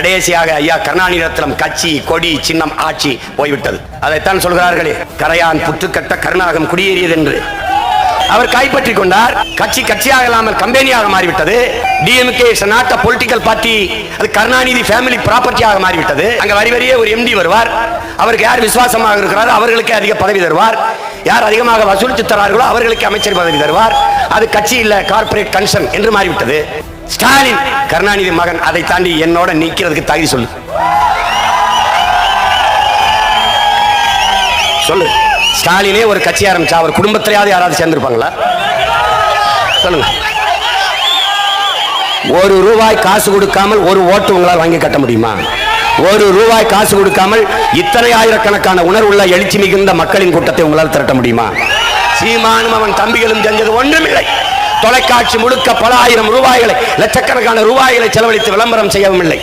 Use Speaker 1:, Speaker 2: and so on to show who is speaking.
Speaker 1: கடைசியாக ஐயா கருணாநிதத்திலும் கட்சி கொடி சின்னம் ஆட்சி போய்விட்டது. அதைத்தான் சொல்கிறார்களே கரையான் புற்றுக்கட்ட கருணாகம் குடியேறியது என்று அவர் கைப்பற்றிக் கொண்டார். கட்சி கட்சியாக இல்லாமல் கம்பெனியாக மாறிவிட்டது. டிஎம்கே நாட்ட பொலிட்டிக்கல் பார்ட்டி அது கருணாநிதி ஃபேமிலி ப்ராப்பர்ட்டியாக மாறிவிட்டது. அங்க வரி வரியே ஒரு எம்டி வருவார். அவருக்கு யார் விசுவாசமாக இருக்கிறாரோ அவர்களுக்கே அதிக பதவி தருவார். யார் அதிகமாக வசூலித்து தரார்களோ அவர்களுக்கு அமைச்சர் பதவி தருவார். அது கட்சி இல்ல கார்ப்பரேட் கன்சர்ன் என்று மாறிவிட்டது. ஸ்டாலின். கருணாநிதி மகன் அதை தாண்டி என்னோட நிக்கிறதுக்கு தகுதி சொல்லு. சொல்லு. ஸ்டாலினே ஒரு கட்சி ஆரம்பிச்சா அவர் குடும்பத்திலேயாவது யாராவது சேர்ந்திருப்பாங்களா? சொல்லுங்க. ஒரு ரூபாய் காசு கொடுக்காமல் ஒரு ஓட்டு உங்களால் வாங்கி கட்ட முடியுமா? ஒரு ரூபாய் காசு கொடுக்காமல் இத்தனை ஆயிரக்கணக்கான உணர்வுள்ள எழுச்சி மிகுந்த மக்களின் கூட்டத்தை உங்களால் திரட்ட முடியுமா? சீமானும் அவன் தம்பிகளும் செஞ்சது ஒன்றுமில்லை. தொலைக்காட்சி முழுக்க பல ஆயிரம் ரூபாய்களை லட்சக்கணக்கான ரூபாய்களை செலவழித்து விளம்பரம் செய்யவும் இல்லை.